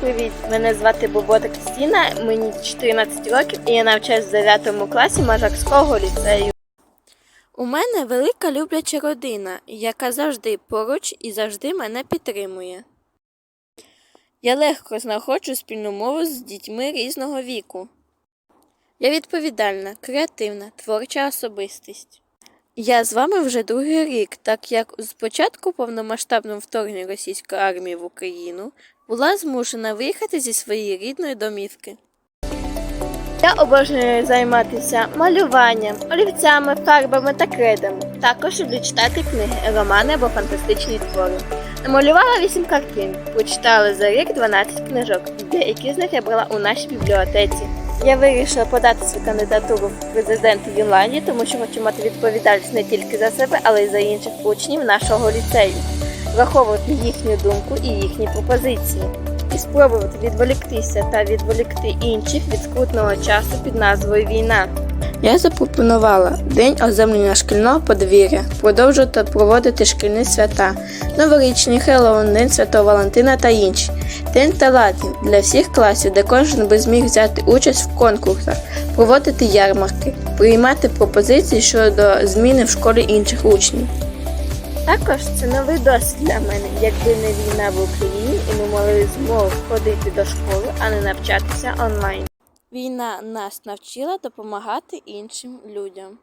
Привіт! Мене звати Бобота Кристина, мені 14 років і я навчаюсь в 9 класі Мажакського ліцею. У мене велика любляча родина, яка завжди поруч і завжди мене підтримує. Я легко знаходжу спільну мову з дітьми різного віку. Я відповідальна, креативна, творча особистість. Я з вами вже другий рік, так як з початку повномасштабного вторгнення російської армії в Україну була змушена виїхати зі своєї рідної домівки. Я обожнюю займатися малюванням, олівцями, фарбами та кредами. Також люблю читати книги, романи або фантастичні твори. Намалювала 8 картин, прочитала за рік 12 книжок. Деякі з них я брала у нашій бібліотеці. Я вирішила подати свою кандидатуру в президенти Фінляндії, тому що хочу мати відповідальність не тільки за себе, але й за інших учнів нашого ліцею, враховувати їхню думку і їхні пропозиції, і спробувати відволіктися та відволікти інших від скрутного часу під назвою Війна. Я запропонувала день оземлення шкільного подвір'я, продовжувати проводити шкільні свята, новорічні Хеллоуін, День Святого Валентина та інші. День талантів для всіх класів, де кожен би зміг взяти участь в конкурсах, проводити ярмарки, приймати пропозиції щодо зміни в школі інших учнів. Також це новий досвід для мене, якби не війна в Україні, і ми мали змогу ходити до школи, а не навчатися онлайн. Війна нас навчила допомагати іншим людям.